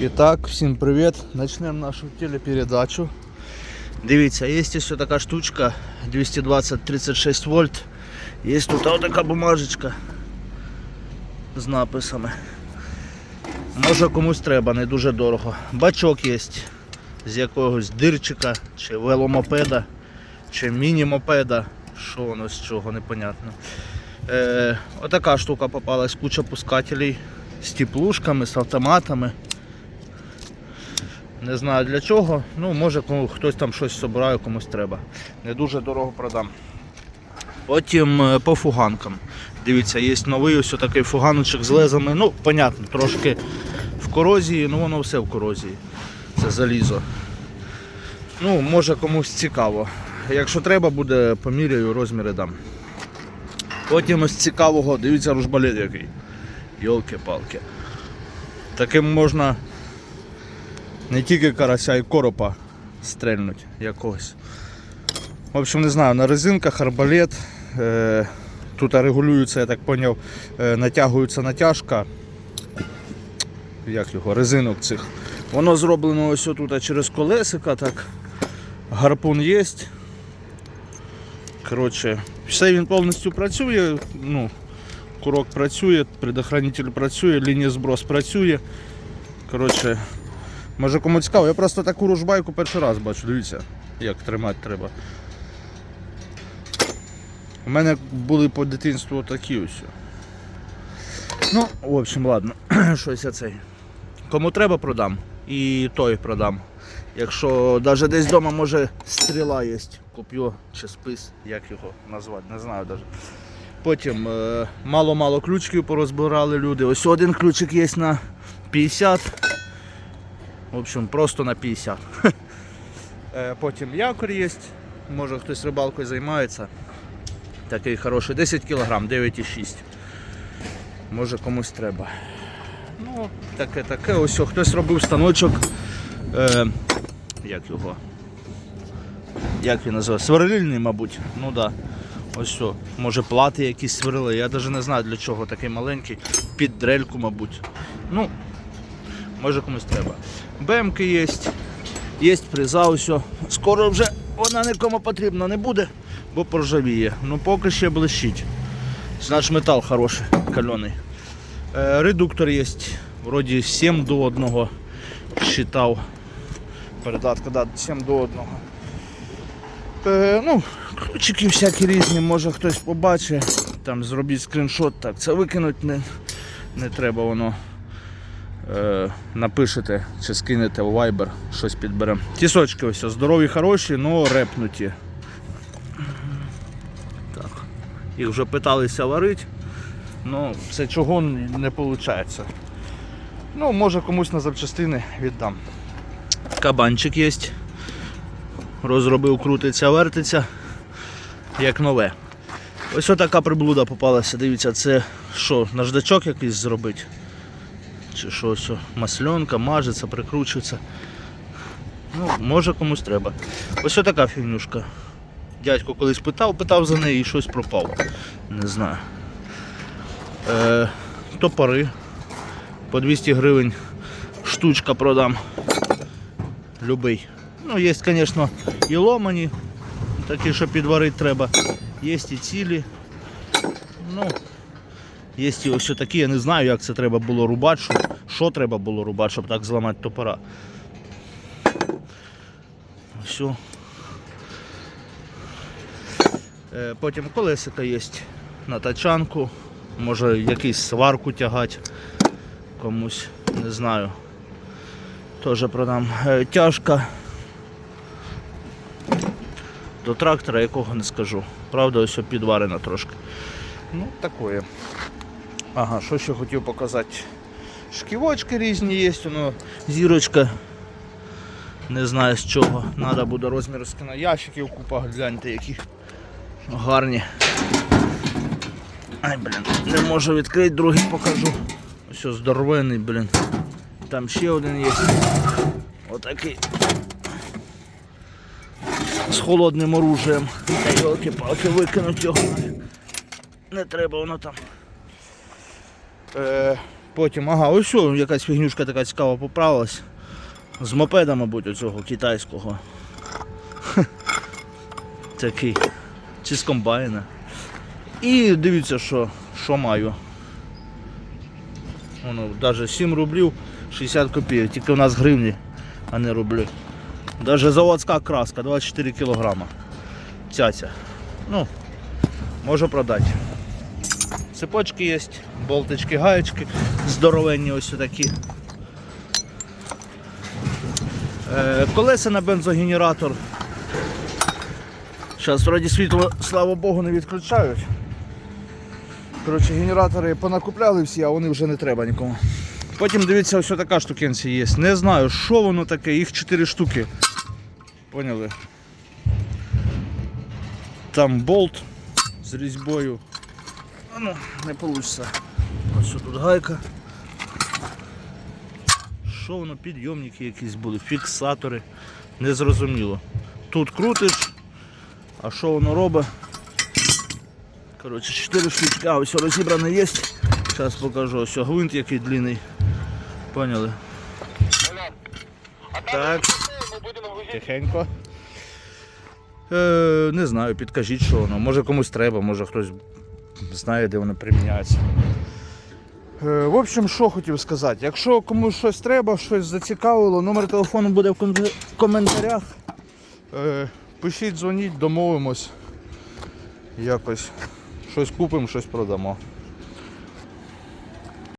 Итак, всім привіт. Начнемо нашу телепередачу. Дивіться, є ось така штучка 220-36 вольт. Є тут така бумажечка з написами. Може комусь треба, не дуже дорого. Бачок є з якогось дирчика, чи веломопеда, чи міні-мопеда. Що воно з чого, непонятно. Е, отака штука попалась, куча пускателей з теплушками, з автоматами. Не знаю для чого. Ну, може кому хтось там щось збирає, комусь треба. Не дуже дорого продам. Потім е, по фуганкам. Дивіться, є новий ось такий фуганочок з лезами. Ну, понятно, трошки в корозії, ну воно все в корозії. Це залізо. Ну, може комусь цікаво. Якщо треба буде, поміряю, розміри дам. Потім ось цікавого, дивіться ружбалет який. Йолки-палки. Таким можна не тільки карася, й коропа стрельнуть якогось. В общем, не знаю, на резинках арбалет. Е, тут регулюється, я так зрозумів, е, натягується натяжка. Як його, резинок цих. Воно зроблено ось тут через колесика, так. Гарпун є. Коротше, все він повністю працює. Ну, курок працює, предохранитель працює, лінія зброс працює. Коротше, може кому цікаво, я просто таку ружбайку перший раз бачу, дивіться, як тримати треба. У мене були по дитинству такі ось. Ну, в общем, ладно, щось я цей. Кому треба продам і той продам. Якщо навіть десь вдома може стріла є, коп'ю чи спис, як його назвати, не знаю навіть. Потім е, мало-мало ключиків порозбирали люди. Ось один ключик є на 50. В общем, просто на 50. Е, Потім якорь є. Може хтось рибалкою займається. Такий хороший. 10 кг, 9,6. Може комусь треба. Ну, таке, таке. Ось хтось робив станочок. Е, як його? Як він називає? Сверлильний, мабуть. Ну да. Ось що. Може плати якісь сверлили. Я навіть не знаю для чого такий маленький. Під дрельку, мабуть. Ну, може комусь треба. БМки є. Є фреза ось. Скоро вже вона нікому потрібна не буде, бо поржавіє. Ну поки ще блищить. Значить метал хороший, кальоний. Е, редуктор є. Вроді 7 до 1 считав. Передатка, да, 7 до 1. Е, ну, ключики всякі різні, може хтось побачить, там зробіть скріншот, так, це викинуть не, не треба воно. Е, напишете чи скинете в Viber, щось підберемо. Тісочки ось здорові, хороші, але репнуті. Так. Їх вже питалися варити, але це чого не виходить. Ну, може комусь на запчастини віддам. Кабанчик є. Розробив, крутиться, вертиться, як нове. Ось така приблуда попалася. Дивіться, це що, наждачок якийсь зробить? Чи що, ось, масленка, мажеться, прикручується. Ну, може комусь треба. Ось така фігнюшка. Дядько колись питав, питав за неї і щось пропав. Не знаю. Е, топори. По 200 гривень штучка продам. Любий. Ну, є, звісно, і ломані, такі, що підварити треба. Є і цілі. Ну, є і ось такі, я не знаю, як це треба було рубати, що, що треба було рубати, щоб так зламати топора. Все. Е, Потім колесика є на тачанку, може якийсь сварку тягати комусь, не знаю. Теж продам. Е, Тяжка до трактора, якого не скажу. Правда, ось підварена трошки. Ну, такое. Ага, що ще хотів показати. Шківочки різні є, воно зірочка. Не знаю з чого. Треба буде розмір ящиків, купа, гляньте які гарні. Ай, блін, не можу відкрити, другий покажу. Ось здоровений, блін. Там ще один є. Отакий. З холодним оружием. Та йолки-палки викинуть його. Не треба воно там. Е, Потім, ага, ось що, якась фігнюшка така цікава поправилась. З мопеда, мабуть, оцього китайського. Такий. Чи з комбайна. І дивіться, що, що маю. Воно навіть 7 рублів 60 копійок, тільки у нас гривні, а не рублі. Даже заводська краска 24 кілограма. Цяця. Ну, можу продати. Цепочки є, болтички, гаєчки, здоровенні ось такі. Е, колеса на бензогенератор. Зараз вроді світло, слава Богу, не відключають. Коротше, генератори понакупляли всі, а вони вже не треба нікому. Потім дивіться, ось така штукенція є. Не знаю, що воно таке, їх 4 штуки. Поняли? Там болт з різьбою. Ну, не вийде. Ось тут гайка. Що воно, підйомники якісь були, фіксатори. Незрозуміло. Тут крутиш, а що воно робить? Коротше, 4 штучки, а ось розібране є. Зараз покажу, ось гвинт який длинний. Поняли? Так. Тихенько. Е, не знаю, підкажіть, що воно. Може комусь треба, може хтось знає, де воно приміняється. Е, в общем, що хотів сказати. Якщо комусь щось треба, щось зацікавило, номер телефону буде в коментарях. Е, пишіть, дзвоніть, домовимось. Якось щось купимо, щось продамо.